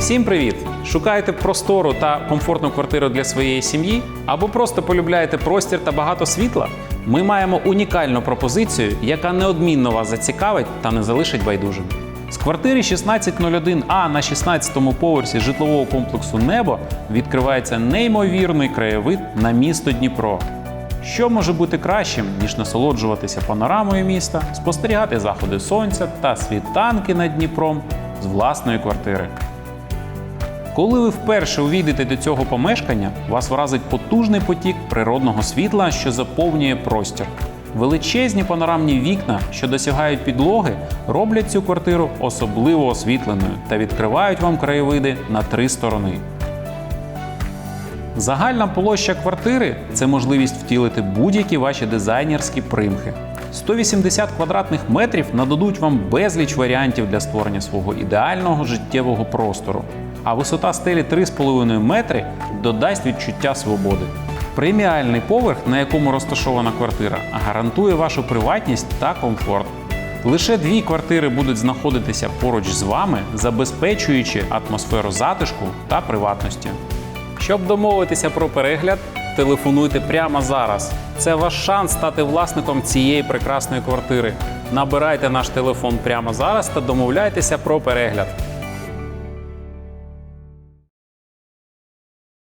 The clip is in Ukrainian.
Всім привіт! Шукаєте простору та комфортну квартиру для своєї сім'ї або просто полюбляєте простір та багато світла? Ми маємо унікальну пропозицію, яка неодмінно вас зацікавить та не залишить байдужим. З квартири 1601А на 16-му поверсі житлового комплексу Небо відкривається неймовірний краєвид на місто Дніпро. Що може бути кращим, ніж насолоджуватися панорамою міста, спостерігати заходи сонця та світанки над Дніпром з власної квартири? Коли ви вперше увійдете до цього помешкання, вас вразить потужний потік природного світла, що заповнює простір. Величезні панорамні вікна, що досягають підлоги, роблять цю квартиру особливо освітленою та відкривають вам краєвиди на три сторони. Загальна площа квартири це можливість втілити будь-які ваші дизайнерські примхи. 180 квадратних метрів нададуть вам безліч варіантів для створення свого ідеального життєвого простору. А висота стелі 3,5 метри додасть відчуття свободи. Преміальний поверх, на якому розташована квартира, гарантує вашу приватність та комфорт. Лише дві квартири будуть знаходитися поруч з вами, забезпечуючи атмосферу затишку та приватності. Щоб домовитися про перегляд, телефонуйте прямо зараз. Це ваш шанс стати власником цієї прекрасної квартири. Набирайте наш телефон прямо зараз та домовляйтеся про перегляд.